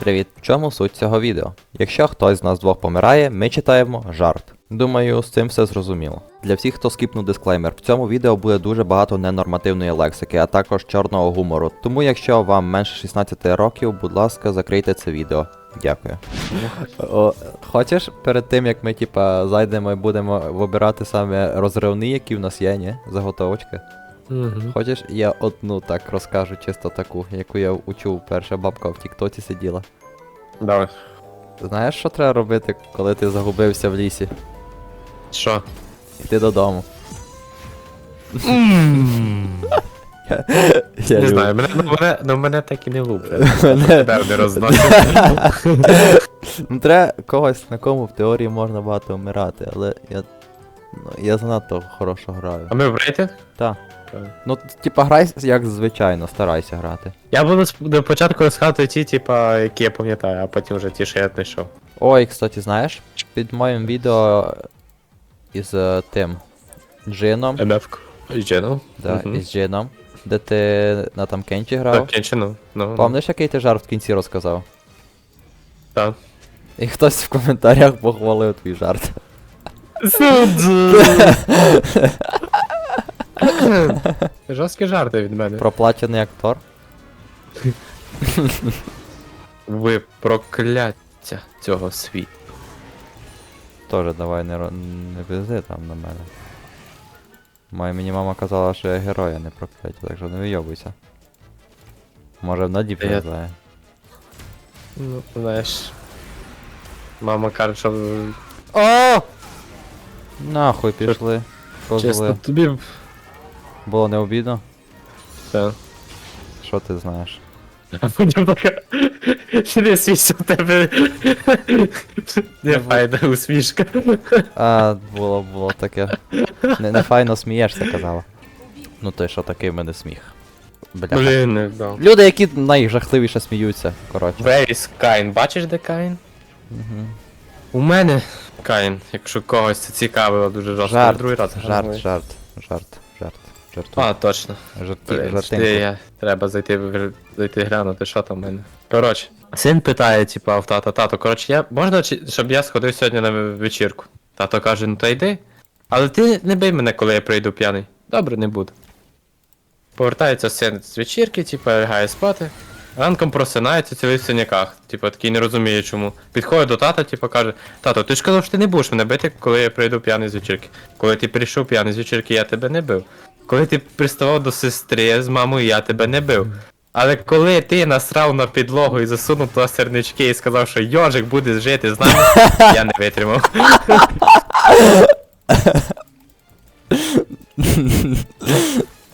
Привіт! В чому суть цього відео? Якщо хтось з нас двох помирає, ми читаємо жарт. Думаю, з цим все зрозуміло. Для всіх, хто скіпнув дисклеймер, в цьому відео буде дуже багато ненормативної лексики, а також чорного гумору. Тому якщо вам менше 16 років, будь ласка, закрийте це відео. Дякую. О, хочеш перед тим як ми типа зайдемо і будемо вибирати саме розривні, які в нас є, ні? Заготовочки. Угу. Хочеш, я одну так розкажу, чисто таку, яку я учув, перша бабка в Тіктоці сиділа. Давай. Знаєш, що треба робити, коли ти загубився в лісі? Що? Йти додому. Я Не люблю. знаю, мене, ну, мене, ну, мене так і не. Мене- розносять. Ну треба когось, на кому в теорії можна багато вмирати, але я. Ну, я занадто хорошо граю. А ми в рейтинг? Так. Ну, типа, грай як звичайно, старайся грати. Я буду до початку розказувати ті, типа, які я пам'ятаю, а потім вже ті, що я знайшов. Ой, кстати, знаєш, під моїм відео із е, тим Джином, МФ. Джену. да, із Джином, де ти на там Кенчі грав. Так, кінчено. Ну, Пам'ятаєш, який ти жарт в кінці розказав? Так. І хтось в коментарях похвалив твій жарт. Жорсткі жарти від мене. Проплачений актор. Ви прокляття цього світу. Тоже давай не, ро- не вези там на мене. Моя мені мама казала, що я герой, а не прокляття, так що не вийобуйся. Може в Наді я- знає. Ну, знаєш. Мама каже, що О! Нахуй пішли. чесно тобі. Було не обідно? Та. Що ти знаєш? А потім така. Не свісться в тебе. Не файна усмішка. А, було, було таке. Не, не файно смієшся, казала. Ну ти що такий в мене сміх. Бля. Блін, не вдав. Люди, які найжахливіше сміються, коротше. Where is Кайн? Бачиш, де Кайн? Угу. У мене Кайн, якщо когось це цікавило дуже жорстко. Жарт, Другий раз жарт, грали. жарт, жарт, жарт. А, точно. Жарти, Блін, жартинку. жди, я. Треба зайти, в- зайти глянути, що там в мене. Коротше, син питає, типа, в тата, тато, коротше, я, можна, чи- щоб я сходив сьогодні на вечірку? Тато каже, ну то йди. Але ти не бий мене, коли я прийду п'яний. Добре, не буду. Повертається син з вечірки, типа, лягає спати. Ранком просинається, цілий в синяках. Типа, такий не розуміє чому. Підходить до тата, типа каже, тато, ти ж казав, що ти не будеш мене бити, коли я прийду п'яний з вечірки. Коли ти прийшов п'яний з вечірки, я тебе не бив. Коли ти приставав до сестри з мамою, я тебе не бив. Але коли ти насрав на підлогу і засунув туди сернички і сказав, що йожик буде жити з нами, я не витримав.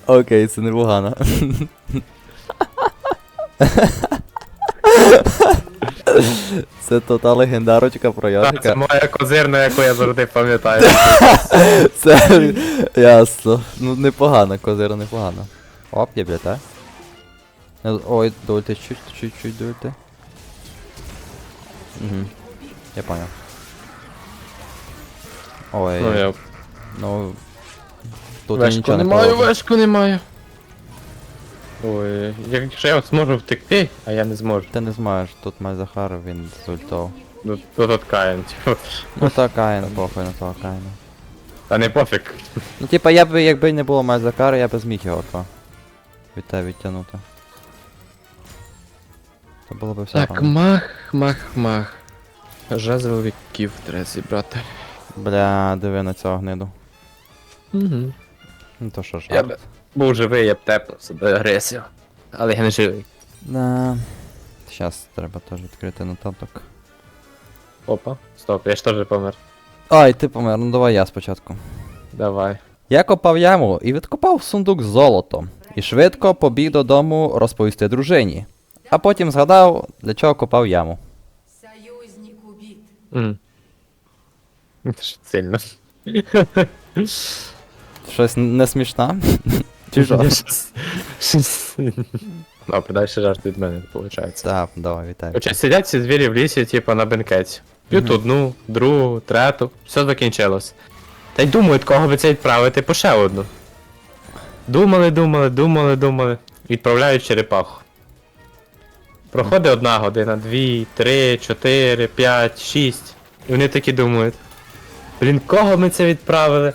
Окей, це непогано. Це то та легендарочка про Так, це Йожика. моя козирна, яку я завжди пам'ятаю. Це ясно. Ну непогано, козира непогано. Оп, є блядь, а? Ой, дольте, чуть, чуть-чуть дольте. Угу. Я понял. Ой, Ну, я ну. Тут я нічого не не маю, положу. вешку не маю. Ой, якщо я от зможу втекти, а я не зможу. Ти не зможеш, тут май Захар, він з ультов. Ну, Тут от Каїн, типу. Ну та Каїн, похуй на того Каїна. Та не пофіг. Ну типа я би, якби не було май Захара, я би зміг його то. Від тебе відтягнути. Це було б все. Так, мах, мах, мах. Жезловиків треба зібрати. Бля, диви на цього гниду. Угу. Ну то що ж. Я б був живий, я б тепнув себе агресію. Але я не живий. Да. Щас треба теж відкрити нотаток. Опа, стоп, я ж теж помер. Ай, ти помер, ну давай я спочатку. Давай. Я копав яму і відкопав сундук з золотом. І швидко побіг додому розповісти дружині. А потім згадав, для чого копав яму. Союзник убит. Мгм. Сильно. Щось не смішна? Чи щас- Добре, далі жарт від мене, виходить. Так, давай, вітаю. Короче, сидять ці звірі в лісі, типу, на бенкеті. П'ють одну, другу, трету, все закінчилось. Та й думають, кого би це відправити по ще одну. Думали, думали, думали, думали. Відправляють черепаху. Проходить одна година, дві, три, чотири, п'ять, шість. І вони такі думають. Блін, кого ми це відправили?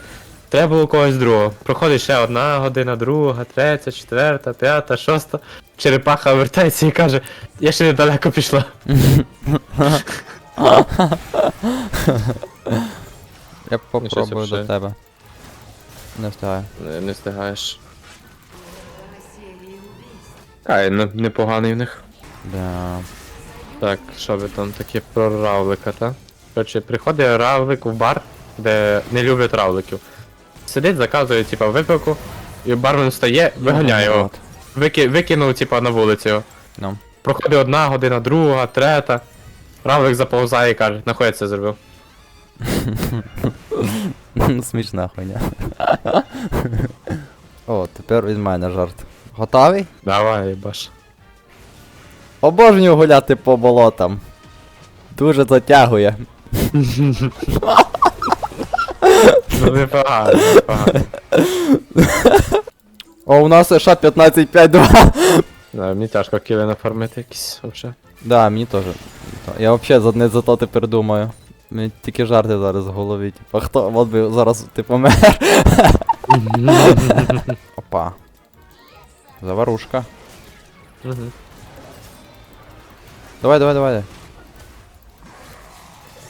Треба було когось другого. Проходить ще одна година, друга, третя, четверта, п'ята, шоста. Черепаха вертається і каже, я ще недалеко пішла. Я Ну, попробую до тебе. Не встигаю. Не, не встигаєш. Убийств. Не, непоганий в них. Да. Так, що ви там таке про равлика, та? Коротше, приходить равлик в бар, де не люблять равликів. Сидить, заказує, типа, випивку, і бармен встає, виганяє його. От. Вики, викинув, типа, на вулицю. Ну. Проходить одна година, друга, трета. Равлик заповзає і каже, нахуй я це зробив. Смішна хуйня. О, тепер від мене жарт. Готовий? Давай, баш. Обожнюю гуляти по болотам. Дуже затягує. Ну непогано, непогано. О, у нас США 15-5-2. Да, мені тяжко кіли нафармити якісь вообще. Да, мені теж. Я взагалі за не за то тепер думаю. Мені тільки жарти зараз в голові. Типа, хто от би зараз ти помер. Опа. Заварушка. Мгм. Давай, давай, давай.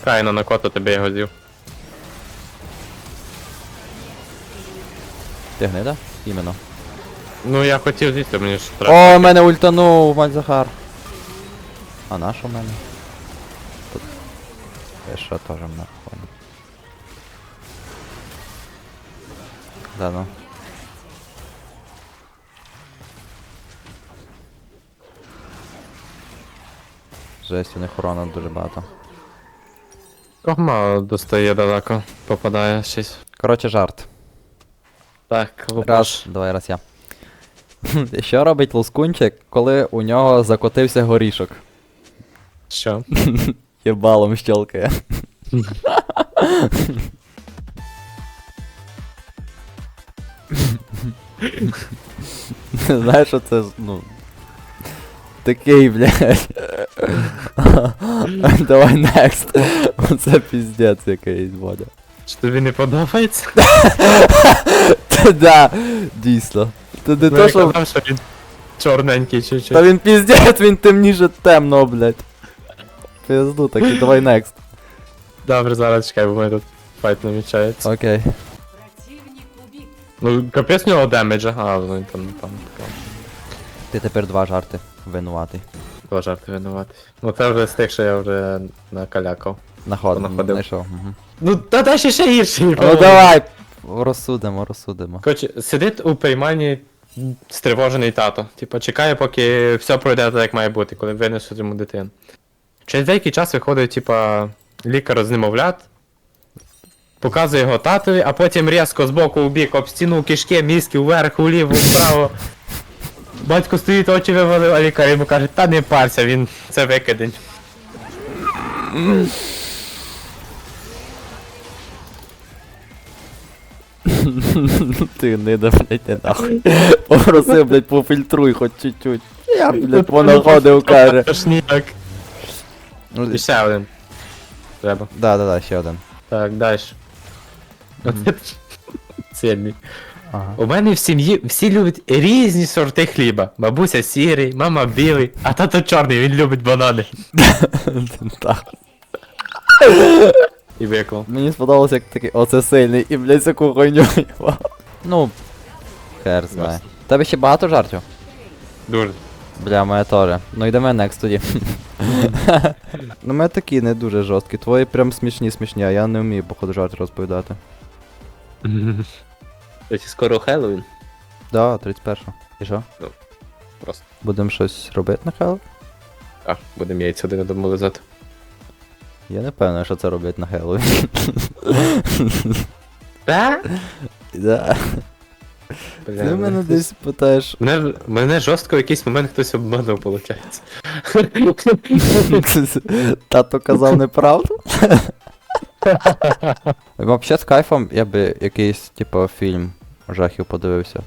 Кайно на коту тобі його з'їв. Ти гнида? Іменно. Ну я хотів з'їсти, мені ж треба. О, мене ультанув, мать Захар. А наш у мене? Тут. Я що теж мене понял. Да ну. Жесть, у них урона дуже багато. Когма достає далеко, попадає щось. Коротше, жарт. Так, Раз, давай раз я. Що робить лускунчик, коли у нього закотився горішок? Що? Єбалом щелкає. Знаєш, що це, ну. Такий, блядь. Давай next. Оце піздець якийсь Бодя. Чи тобі не подобається? Та да, дійсно. Та не Ну, то, що. казав, що він чорненький чуть-чуть. Та він піздець, він темніше темно, блядь. Пизду, такий, давай next. Добре, зараз чекай, бо в мене тут файт намічається. Окей. Противник убит. Ну, капець в нього демеджа, а, ну він там, там, така. Ти тепер два жарти винуватий. Два жарти винувати. Ну це вже з тих, що я вже накалякав. Наход, Находив. знайшов. Угу. Ну, та далі ще гірший. Ну давай! Розсудимо, розсудимо. Коротше, сидить у приймальні стривожений тато. Типа, чекає, поки все пройде так, як має бути, коли винесуть йому дитину. Через деякий час виходить, типа, лікар з немовлят, показує його татові, а потім різко з боку у бік об стіну у кишки, мізки, вверх, уліво, вправо. Батько стоїть, очі вивалив, а лікар йому каже, та не парся, він це викидень. Ти не да, блядь, не нахуй. Попросив, блядь, пофільтруй хоч чуть-чуть. Я, блядь, понаходив, каже. Тошніак. Ну, І ще один. Треба. Да, да, да, ще один. Так, далі. Сильний. Ага. У мене в сім'ї всі люблять різні сорти хліба. Бабуся сірий, мама білий, а тато чорний, він любить банани. Так. І виклав. Мені сподобалось, як такий, оце сильний, і, блядь, яку хуйню їбав. Ну, хер знає. Тебе ще багато жартів? Дуже. Бля, моя теж. Ну йдемо next тоді. ну мене такі не дуже жорсткі. Твої прям смішні смішні, а я не вмію, походу, жарти розповідати. Тобто скоро Хеллоуін. Да, 31. І що? Просто. Будемо щось робити на Хелл? А, будемо яйця один одному лизати. Я не впевнений, що це роблять на Хеллоуін. Та? Да. Ти мене десь питаєш. Мене, мене жорстко в якийсь момент хтось обманув, виходить. Тато казав неправду. Взагалі з кайфом я би якийсь, типу, фільм жахів подивився.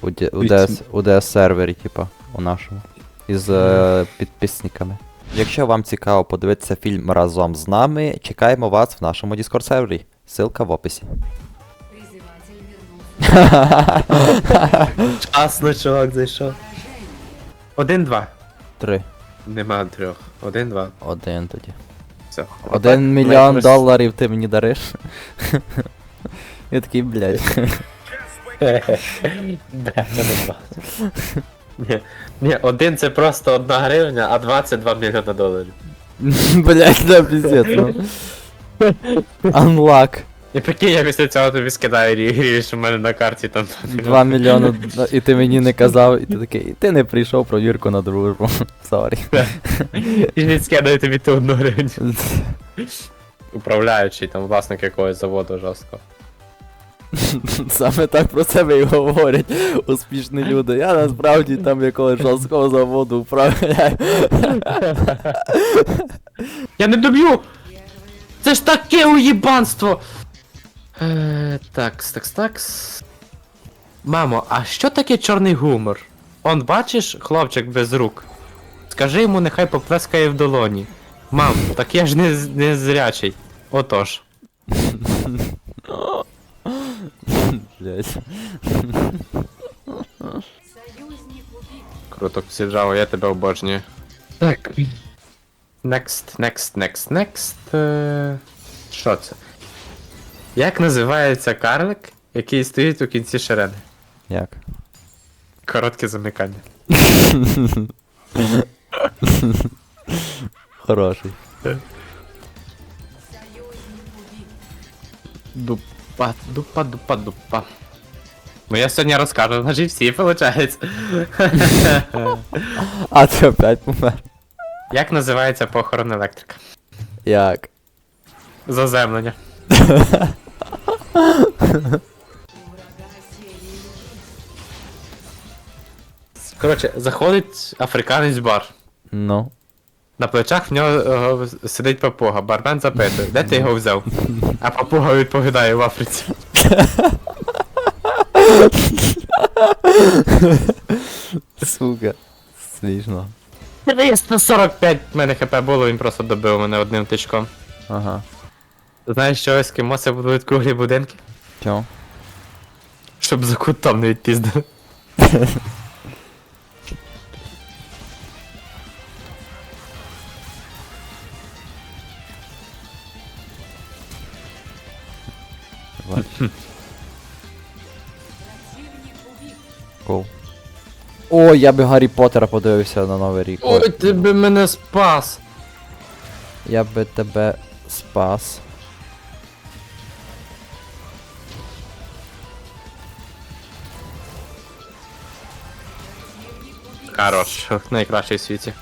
У, Д- у, Вісім. DS, у DS сервері, типа, у нашому. із е, підписниками. Якщо вам цікаво подивитися фільм разом з нами, чекаємо вас в нашому Discord сервері. Ссылка в описі. Часно, чувак, зайшов. Один-два. Три. Нема трьох. Один-два. Один тоді. Все. Один мільйон доларів ти мені дариш. Я такий, блядь. Бля, це не два. Ні, ні, один це просто одна гривня, а два це два мільйона доларів. Блядь, да пиздец, ну. Unlock. І прикинь, я після цього тобі скидаю рі- грі, що в мене на карті там. 2 мільйони, д- і ти мені не казав, і ти такий, ти не прийшов провірку на дружбу. Сорі. І він скидає тобі ту одну гривню. Управляючий, там власник якогось заводу жорсткого. Саме так про себе і говорять успішні люди. Я насправді там якогось жорсткого заводу управляю. Я не доб'ю! Це ж таке уєбанство! Е, такс, такс, такс. Мамо, а що таке чорний гумор? Он бачиш, хлопчик без рук. Скажи йому, нехай поплескає в долоні. Мам, так я ж не, не зрячий. Отож. Блядь. Союзник убит. Круто, Сіджао, я тебе обожнюю. Так. Next, next, next, next. Е, Що це? Як називається карлик, який стоїть у кінці шерени? Як? Коротке замикання. Хороший. Союзник убит. Дупа, дупа, дупа, дупа. Ну я сьогодні розкажу, значить всі, виходить. А ти опять помер. Як називається похорон електрика? Як? Заземлення. Коротше, заходить африканець в бар. Ну. На плечах в нього е, сидить папуга. Бармен запитує, де ти його взяв? А папуга відповідає в Африці. Сука. Смішно. 345 в мене хп було, він просто добив мене одним тичком. Ага. Знаєш, що ескімоси будують круглі будинки? Чому? Щоб за кутом не відпіздили. О, я би Гаррі Поттера подивився на Новий рік. Ой, ти би мене спас! Я би тебе спас. Хорош, найкращий в світі.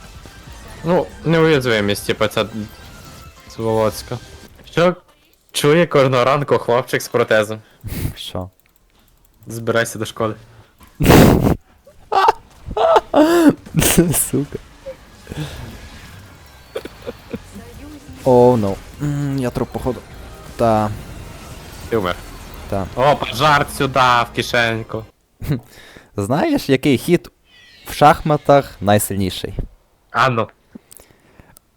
Ну, неуязвимість, типа ця Сволоцька. Що чує кожного ранку хлопчик з протезом? Що? Збирайся до школи. Сука. Оу, ну. Я труп, походу. Та, Ти умер. та. О, пожар сюди, в кишеньку. Знаєш, який хід в шахматах найсильніший? А ну.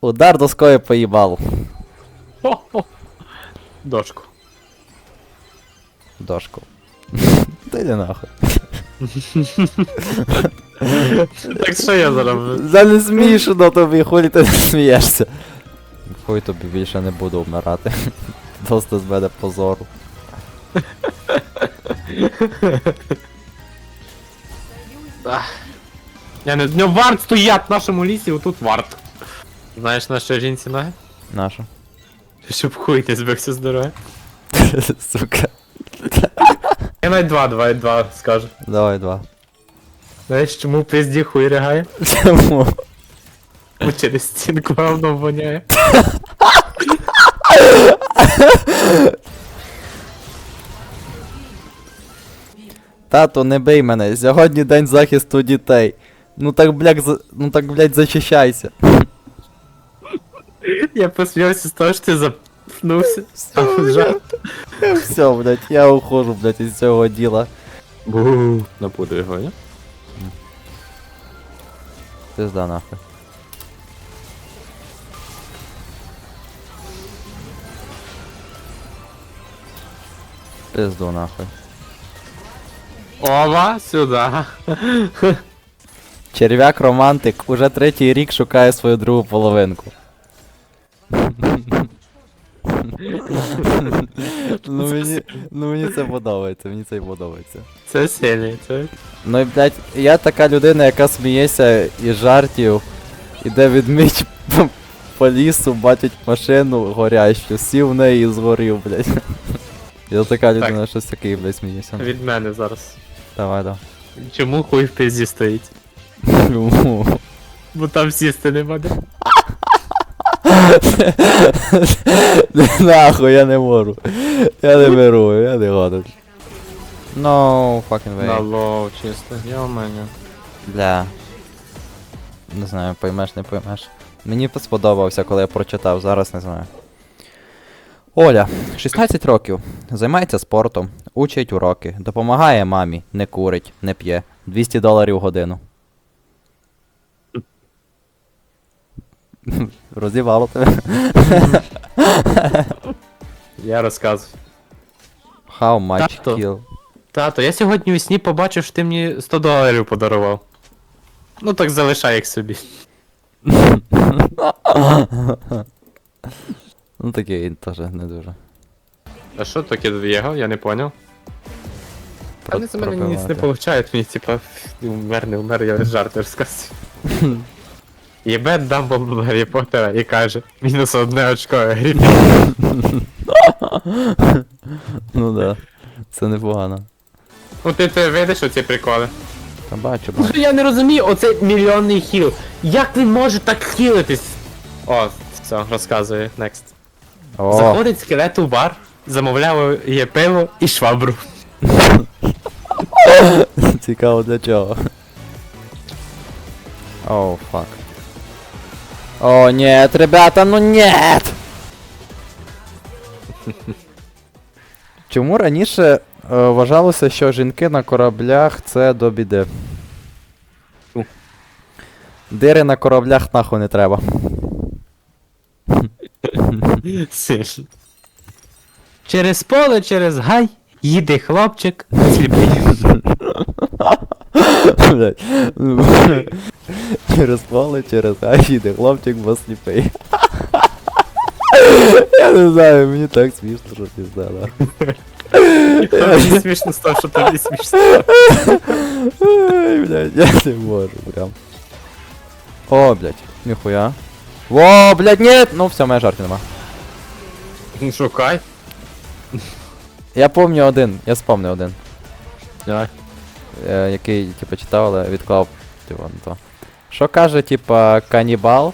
Удар доскою поїбал. Хо-хо. Дошку. Дошку. Та йди нахуй. Так що я зараз? За не смішно тобі, хулі ти не смієшся. Хуй тобі більше не буду вмирати. Просто з мене позору. Я не... Не варт стоять в нашому лісі, отут варт. Знаєш на що жінці ноги? Наша. Щоб хуй не збився з дороги. Сука. Я навіть два, два, два скажу. Давай два. Знаєш, чому пизді хуй ригає? Чому? Бо через стінку говно воняє. Тато, не бий мене, сьогодні день захисту дітей. Ну так, блядь, за... ну так, блядь, зачищайся. Я посміявся з того, що ти запнувся. А, жарт. Все, блядь, я ухожу, блядь, із цього діла. Бу. Напуду його, ні? Пизда нахуй. Пизду нахуй. Ова, сюди. Черв'як романтик уже третій рік шукає свою другу половинку. ну, мені, ну мені це подобається, мені це і подобається. Це сильний, це. Ну і блядь, я така людина, яка сміється із жартів, іде відмить по, по лісу, бачить машину горящу, сів в неї і згорів, блядь. Я така людина, що з такий, блядь, сміюся. Від мене зараз. Давай, давай. Чому хуй в пизді стоїть? Чому? Бо там сісти не буде. Нахуй, я не можу. Я не беру, я не годен. No fucking way. На лоу, чисто. Я у мене. Бля. Не знаю, поймеш, не поймеш. Мені сподобався, коли я прочитав, зараз не знаю. Оля, 16 років. Займається спортом, учить уроки, допомагає мамі, не курить, не п'є. 200 доларів в годину. Розівало тебе. Я розказую. How much Тато. kill? Тато, я сьогодні у сні побачив, що ти мені 100 доларів подарував. Ну так залишай їх собі. Ну такий він теж не дуже. А що таке В'єго? Я не поняв. Про- не з мене ніц не пробивати. виходить, мені типа умер, не умер, я жарт розказую. Єбе Дамблдор Гаррі Поттера і каже, мінус одне очко Гаррі Ну да. Це непогано. Ну ти, ти видиш оці приколи? Та бачу, бачу. Ну я не розумію, оце мільйонний хіл. Як він може так хілитись? О, все, розказує, next. О, Заходить скелет у бар, замовляв є пиво і швабру. цікаво для чого. Оу, фак. О, нет, ребята, ну нет! Чому раніше е, вважалося, що жінки на кораблях це до біди? У. Дири на кораблях нахуй не треба. Через поле, через гай, їде хлопчик, сліпий. Блядь. Через поле, через їде хлопчик, бо сліпий. Я не знаю, мені так смішно, що пізда, нахуй. Мені смішно став, що тобі смішно. Блядь, я не можу, прям. О, блядь, ніхуя. Во, блядь, нет! Ну все, моя жартів нема. Ну, Шукай. Я помню один, я спомнив один, Давай. Е, який, типу, читав, але відклав, типу, не то. Що каже, типа, канібал,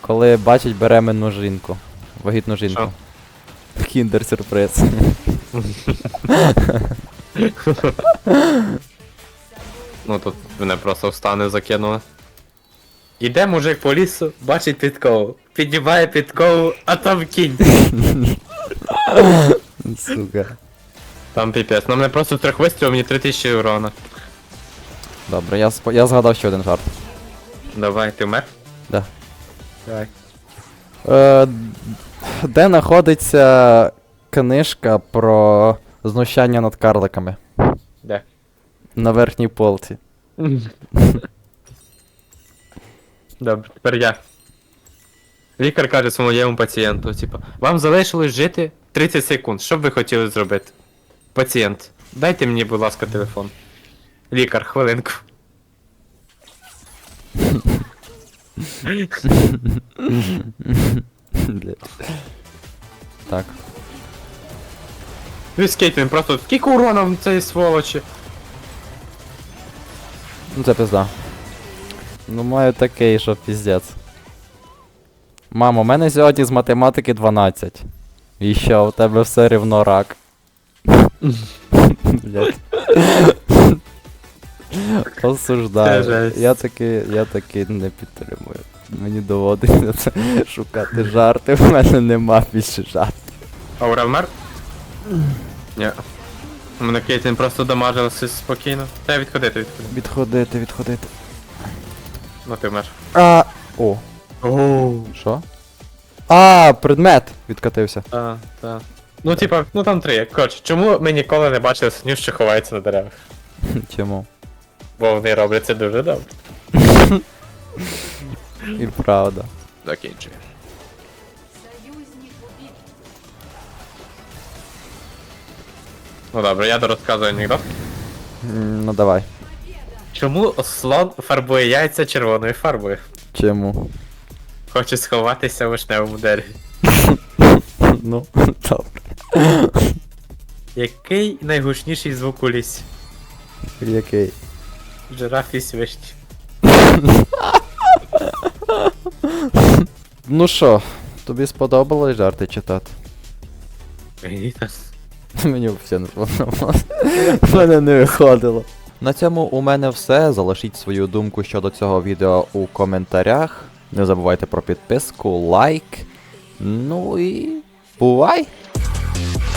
коли бачить беременну жінку, вагітну жінку? Кіндер сюрприз. Ну тут мене просто в стани закинули. Іде мужик по лісу, бачить підкову. Піднімає підкову, а там кінь. Сука. Там піпець. Ну мене просто трьох вистрілів мені 3000 урона. Добре, я, спо- я згадав ще один жарт. Давай, ти вмер? Да. Давай. Е, де знаходиться книжка про знущання над карликами? Де? На верхній полці. Добре, тепер я. Лікар каже своєму пацієнту, типу, вам залишилось жити 30 секунд. Що б ви хотіли зробити? Пацієнт, дайте мені, будь ласка, телефон. Лікар, хвилинку. Так. Віскейт, він просто скільки урона в цієї сволочі. Ну це пизда. Ну маю такий, що піздець. Мамо, у мене сьогодні з математики 12. І що, у тебе все рівно рак. Блядь. Осуждаю. Я таки, я таки не підтримую. Мені доводиться це шукати жарти, в мене нема більше жартів. Аурел мер? Ні. У мене Кейтлін просто дамажилася спокійно. Та відходити, відходити. Відходити, відходити. Ну ти вмер. А. О, що? А, предмет відкатився. Так, так. Ну, типа, ну там три. Коротше, чому ми ніколи не бачили свиню, що ховається на деревах? Чому? Бо вони роблять це дуже добре. І правда. Закінчує. Союзник убит. Ну добре, я дорозказую анекдот. М, Ну давай. Чому слон фарбує яйця червоною фарбою? Чому? Хоче сховатися в вишневому дереві. Ну, добре. Який найгучніший звук у лісі? Який? Жираф і свищ. Ну що, тобі сподобалось жарти читати? Мені. Мені не сподобалось. В мене не виходило. На цьому у мене все. Залишіть свою думку щодо цього відео у коментарях. Не забувайте про підписку, лайк. Ну і бувай! Bye.